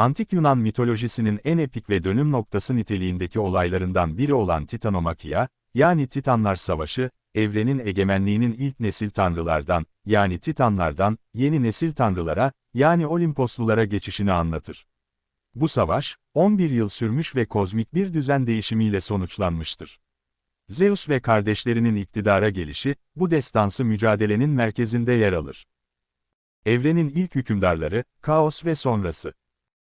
Antik Yunan mitolojisinin en epik ve dönüm noktası niteliğindeki olaylarından biri olan Titanomakia, yani Titanlar Savaşı, evrenin egemenliğinin ilk nesil tanrılardan, yani Titanlardan, yeni nesil tanrılara, yani Olimposlulara geçişini anlatır. Bu savaş, 11 yıl sürmüş ve kozmik bir düzen değişimiyle sonuçlanmıştır. Zeus ve kardeşlerinin iktidara gelişi, bu destansı mücadelenin merkezinde yer alır. Evrenin ilk hükümdarları, kaos ve sonrası.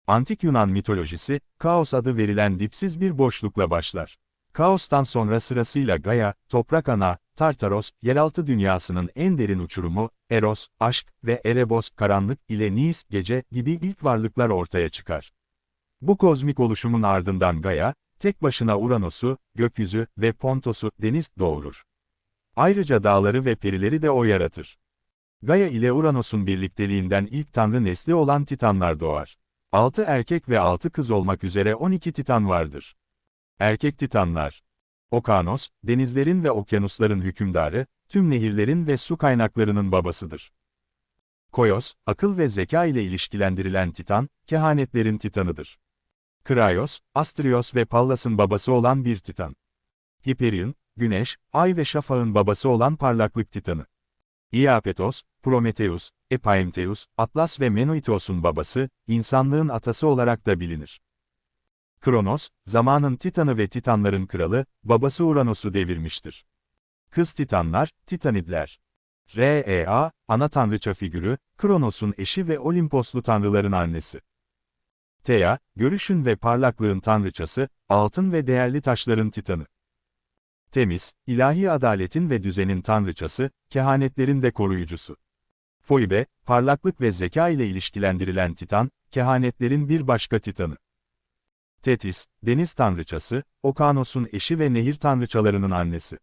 Antik Yunan mitolojisi, kaos adı verilen dipsiz bir boşlukla başlar. Kaostan sonra sırasıyla Gaia, toprak ana, Tartaros, yeraltı dünyasının en derin uçurumu, Eros, aşk ve Erebos, karanlık ile Nis, gece gibi ilk varlıklar ortaya çıkar. Bu kozmik oluşumun ardından Gaia, tek başına Uranos'u, gökyüzü ve Pontos'u, deniz, doğurur. Ayrıca dağları ve perileri de o yaratır. Gaia ile Uranos'un birlikteliğinden ilk tanrı nesli olan Titanlar doğar. 6 erkek ve 6 kız olmak üzere 12 Titan vardır. Erkek Titanlar Okanos, denizlerin ve okyanusların hükümdarı, tüm nehirlerin ve su kaynaklarının babasıdır. Koyos, akıl ve zeka ile ilişkilendirilen Titan, kehanetlerin Titanıdır. Kraios, Astrios ve Pallas'ın babası olan bir Titan. Hyperion, Güneş, Ay ve Şafağın babası olan parlaklık Titanı. Iapetos, Prometheus, Epaimtheus, Atlas ve Menoiteos'un babası, insanlığın atası olarak da bilinir. Kronos, zamanın Titanı ve Titanların kralı, babası Uranos'u devirmiştir. Kız Titanlar, Titanidler. Rea, ana tanrıça figürü, Kronos'un eşi ve Olimposlu tanrıların annesi. Thea, görüşün ve parlaklığın tanrıçası, altın ve değerli taşların titanı. Temis, ilahi adaletin ve düzenin tanrıçası, kehanetlerin de koruyucusu. Foibe, parlaklık ve zeka ile ilişkilendirilen titan, kehanetlerin bir başka titanı. Tetis, deniz tanrıçası, Okanos'un eşi ve nehir tanrıçalarının annesi.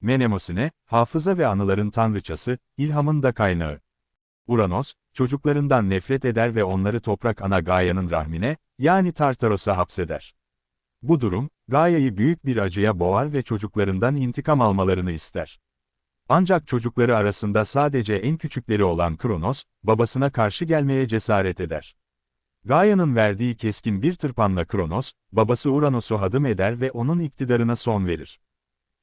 Menemosine, hafıza ve anıların tanrıçası, ilhamın da kaynağı. Uranos, çocuklarından nefret eder ve onları toprak ana Gaia'nın rahmine, yani Tartaros'a hapseder. Bu durum, Gaia'yı büyük bir acıya boğar ve çocuklarından intikam almalarını ister. Ancak çocukları arasında sadece en küçükleri olan Kronos, babasına karşı gelmeye cesaret eder. Gaia'nın verdiği keskin bir tırpanla Kronos, babası Uranos'u hadım eder ve onun iktidarına son verir.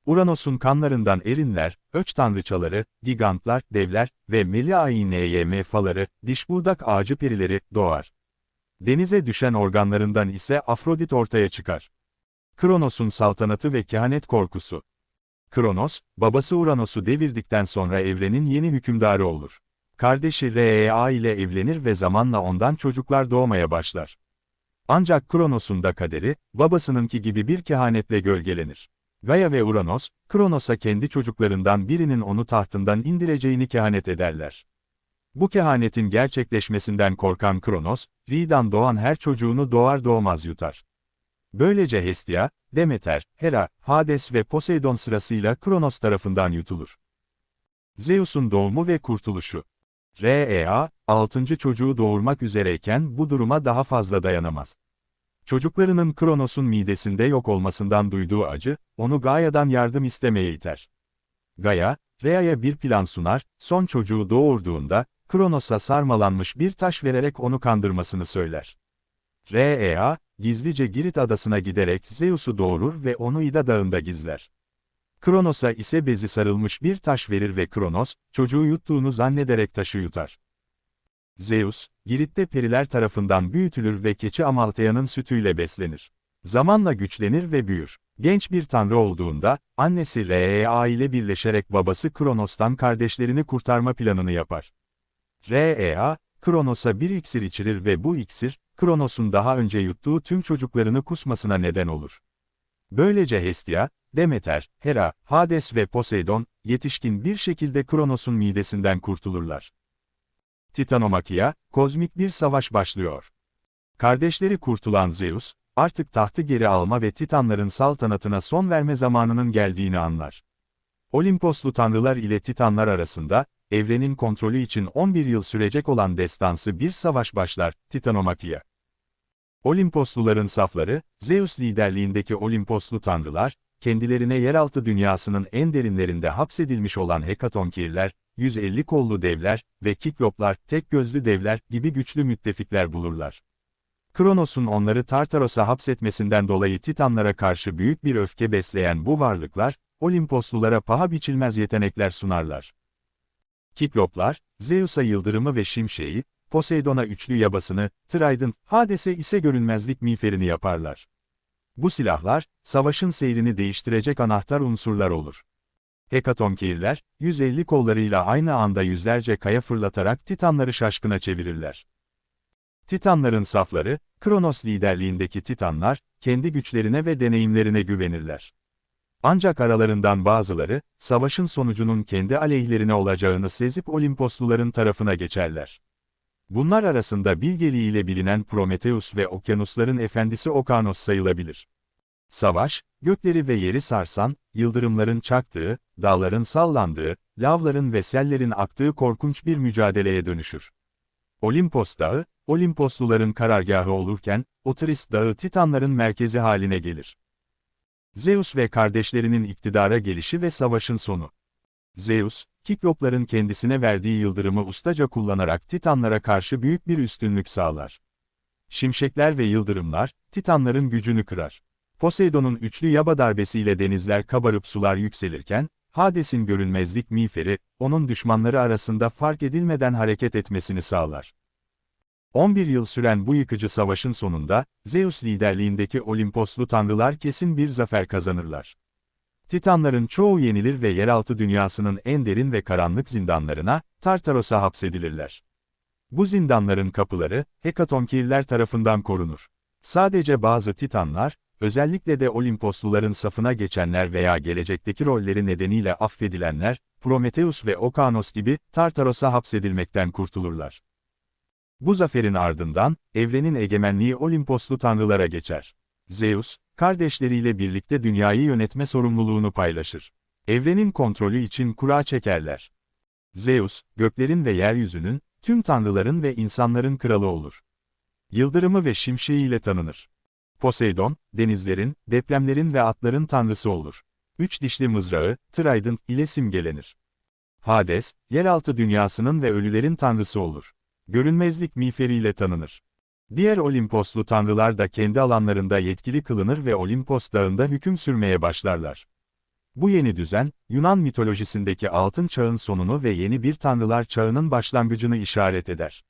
Uranos'un kanlarından erinler, öç tanrıçaları, gigantlar, devler ve Meliainym faları, dişbuğdak ağacı perileri, doğar. Denize düşen organlarından ise Afrodit ortaya çıkar. Kronos'un saltanatı ve kehanet korkusu. Kronos, babası Uranos'u devirdikten sonra evrenin yeni hükümdarı olur. Kardeşi Rea ile evlenir ve zamanla ondan çocuklar doğmaya başlar. Ancak Kronos'un da kaderi, babasınınki gibi bir kehanetle gölgelenir. Gaia ve Uranos, Kronos'a kendi çocuklarından birinin onu tahtından indireceğini kehanet ederler. Bu kehanetin gerçekleşmesinden korkan Kronos, Ri'dan doğan her çocuğunu doğar doğmaz yutar. Böylece Hestia, Demeter, Hera, Hades ve Poseidon sırasıyla Kronos tarafından yutulur. Zeus'un doğumu ve kurtuluşu Rea, 6. çocuğu doğurmak üzereyken bu duruma daha fazla dayanamaz. Çocuklarının Kronos'un midesinde yok olmasından duyduğu acı, onu Gaia'dan yardım istemeye iter. Gaia, Rea'ya bir plan sunar, son çocuğu doğurduğunda, Kronos'a sarmalanmış bir taş vererek onu kandırmasını söyler. Rea, gizlice Girit adasına giderek Zeus'u doğurur ve onu Ida dağında gizler. Kronos'a ise bezi sarılmış bir taş verir ve Kronos, çocuğu yuttuğunu zannederek taşı yutar. Zeus, Girit'te periler tarafından büyütülür ve keçi Amalthea'nın sütüyle beslenir. Zamanla güçlenir ve büyür. Genç bir tanrı olduğunda, annesi Rea ile birleşerek babası Kronos'tan kardeşlerini kurtarma planını yapar. Rea, Kronos'a bir iksir içirir ve bu iksir, Kronos'un daha önce yuttuğu tüm çocuklarını kusmasına neden olur. Böylece Hestia, Demeter, Hera, Hades ve Poseidon, yetişkin bir şekilde Kronos'un midesinden kurtulurlar. Titanomakia, kozmik bir savaş başlıyor. Kardeşleri kurtulan Zeus, artık tahtı geri alma ve Titanların saltanatına son verme zamanının geldiğini anlar. Olimposlu tanrılar ile Titanlar arasında, evrenin kontrolü için 11 yıl sürecek olan destansı bir savaş başlar, Titanomakia. Olimposluların safları, Zeus liderliğindeki Olimposlu tanrılar, kendilerine yeraltı dünyasının en derinlerinde hapsedilmiş olan Hekatonkirler, 150 kollu devler ve Kikloplar, tek gözlü devler gibi güçlü müttefikler bulurlar. Kronos'un onları Tartaros'a hapsetmesinden dolayı Titanlara karşı büyük bir öfke besleyen bu varlıklar, Olimposlulara paha biçilmez yetenekler sunarlar. Kikloplar, Zeus'a yıldırımı ve şimşeği, Poseidon'a üçlü yabasını, Trident, Hades'e ise görünmezlik miğferini yaparlar. Bu silahlar, savaşın seyrini değiştirecek anahtar unsurlar olur. Hekatonkeirler, 150 kollarıyla aynı anda yüzlerce kaya fırlatarak Titanları şaşkına çevirirler. Titanların safları, Kronos liderliğindeki Titanlar, kendi güçlerine ve deneyimlerine güvenirler. Ancak aralarından bazıları, savaşın sonucunun kendi aleyhlerine olacağını sezip Olimposluların tarafına geçerler. Bunlar arasında bilgeliğiyle bilinen Prometheus ve okyanusların efendisi Okanos sayılabilir. Savaş, gökleri ve yeri sarsan, yıldırımların çaktığı, dağların sallandığı, lavların ve sellerin aktığı korkunç bir mücadeleye dönüşür. Olimpos Dağı, Olimposluların karargahı olurken, Otris Dağı Titanların merkezi haline gelir. Zeus ve kardeşlerinin iktidara gelişi ve savaşın sonu. Zeus, Kiklopların kendisine verdiği yıldırımı ustaca kullanarak Titanlara karşı büyük bir üstünlük sağlar. Şimşekler ve yıldırımlar, Titanların gücünü kırar. Poseidon'un üçlü yaba darbesiyle denizler kabarıp sular yükselirken, Hades'in görünmezlik miğferi, onun düşmanları arasında fark edilmeden hareket etmesini sağlar. 11 yıl süren bu yıkıcı savaşın sonunda, Zeus liderliğindeki Olimposlu tanrılar kesin bir zafer kazanırlar. Titanların çoğu yenilir ve yeraltı dünyasının en derin ve karanlık zindanlarına, Tartaros'a hapsedilirler. Bu zindanların kapıları, Hekatonkirler tarafından korunur. Sadece bazı Titanlar, özellikle de Olimposluların safına geçenler veya gelecekteki rolleri nedeniyle affedilenler, Prometheus ve Okanos gibi Tartaros'a hapsedilmekten kurtulurlar. Bu zaferin ardından, evrenin egemenliği Olimposlu tanrılara geçer. Zeus, kardeşleriyle birlikte dünyayı yönetme sorumluluğunu paylaşır. Evrenin kontrolü için kura çekerler. Zeus, göklerin ve yeryüzünün, tüm tanrıların ve insanların kralı olur. Yıldırımı ve şimşeğiyle tanınır. Poseidon, denizlerin, depremlerin ve atların tanrısı olur. Üç dişli mızrağı, Trident ile simgelenir. Hades, yeraltı dünyasının ve ölülerin tanrısı olur. Görünmezlik miğferiyle tanınır. Diğer Olimposlu tanrılar da kendi alanlarında yetkili kılınır ve Olimpos dağında hüküm sürmeye başlarlar. Bu yeni düzen, Yunan mitolojisindeki altın çağın sonunu ve yeni bir tanrılar çağının başlangıcını işaret eder.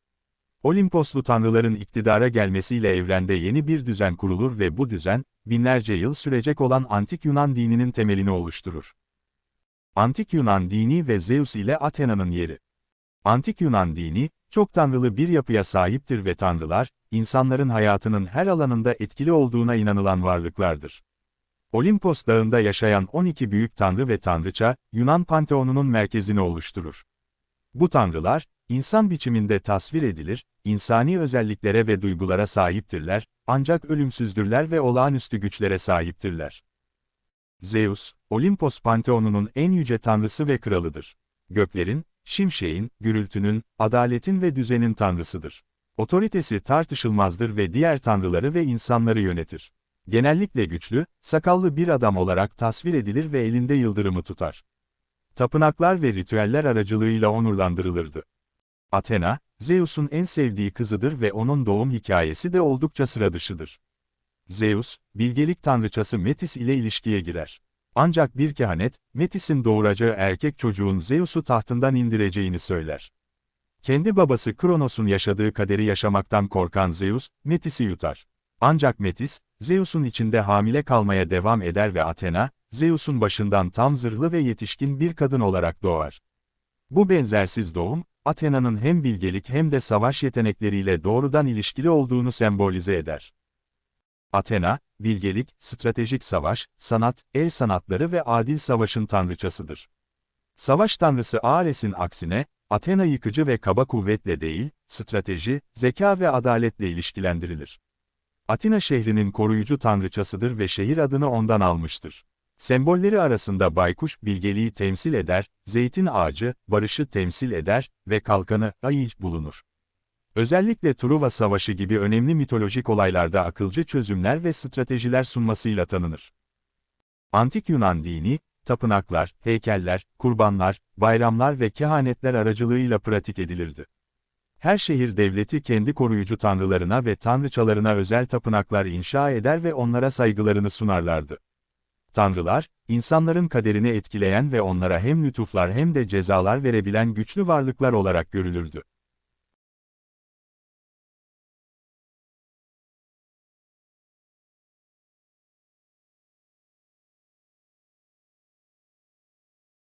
Olimposlu tanrıların iktidara gelmesiyle evrende yeni bir düzen kurulur ve bu düzen, binlerce yıl sürecek olan Antik Yunan dininin temelini oluşturur. Antik Yunan dini ve Zeus ile Athena'nın yeri. Antik Yunan dini, çok tanrılı bir yapıya sahiptir ve tanrılar, insanların hayatının her alanında etkili olduğuna inanılan varlıklardır. Olimpos dağında yaşayan 12 büyük tanrı ve tanrıça, Yunan panteonunun merkezini oluşturur. Bu tanrılar, insan biçiminde tasvir edilir, insani özelliklere ve duygulara sahiptirler, ancak ölümsüzdürler ve olağanüstü güçlere sahiptirler. Zeus, Olimpos panteonunun en yüce tanrısı ve kralıdır. Göklerin, şimşeğin, gürültünün, adaletin ve düzenin tanrısıdır. Otoritesi tartışılmazdır ve diğer tanrıları ve insanları yönetir. Genellikle güçlü, sakallı bir adam olarak tasvir edilir ve elinde yıldırımı tutar. Tapınaklar ve ritüeller aracılığıyla onurlandırılırdı. Athena, Zeus'un en sevdiği kızıdır ve onun doğum hikayesi de oldukça sıra dışıdır. Zeus, bilgelik tanrıçası Metis ile ilişkiye girer. Ancak bir kehanet, Metis'in doğuracağı erkek çocuğun Zeus'u tahtından indireceğini söyler. Kendi babası Kronos'un yaşadığı kaderi yaşamaktan korkan Zeus, Metis'i yutar. Ancak Metis, Zeus'un içinde hamile kalmaya devam eder ve Athena, Zeus'un başından tam zırhlı ve yetişkin bir kadın olarak doğar. Bu benzersiz doğum, Athena'nın hem bilgelik hem de savaş yetenekleriyle doğrudan ilişkili olduğunu sembolize eder. Athena, bilgelik, stratejik savaş, sanat, el sanatları ve adil savaşın tanrıçasıdır. Savaş tanrısı Ares'in aksine, Athena yıkıcı ve kaba kuvvetle değil, strateji, zeka ve adaletle ilişkilendirilir. Atina şehrinin koruyucu tanrıçasıdır ve şehir adını ondan almıştır. Sembolleri arasında baykuş bilgeliği temsil eder, zeytin ağacı, barışı temsil eder ve kalkanı, Aiç bulunur. Özellikle Truva Savaşı gibi önemli mitolojik olaylarda akılcı çözümler ve stratejiler sunmasıyla tanınır. Antik Yunan dini, tapınaklar, heykeller, kurbanlar, bayramlar ve kehanetler aracılığıyla pratik edilirdi. Her şehir devleti kendi koruyucu tanrılarına ve tanrıçalarına özel tapınaklar inşa eder ve onlara saygılarını sunarlardı. Tanrılar, insanların kaderini etkileyen ve onlara hem lütuflar hem de cezalar verebilen güçlü varlıklar olarak görülürdü.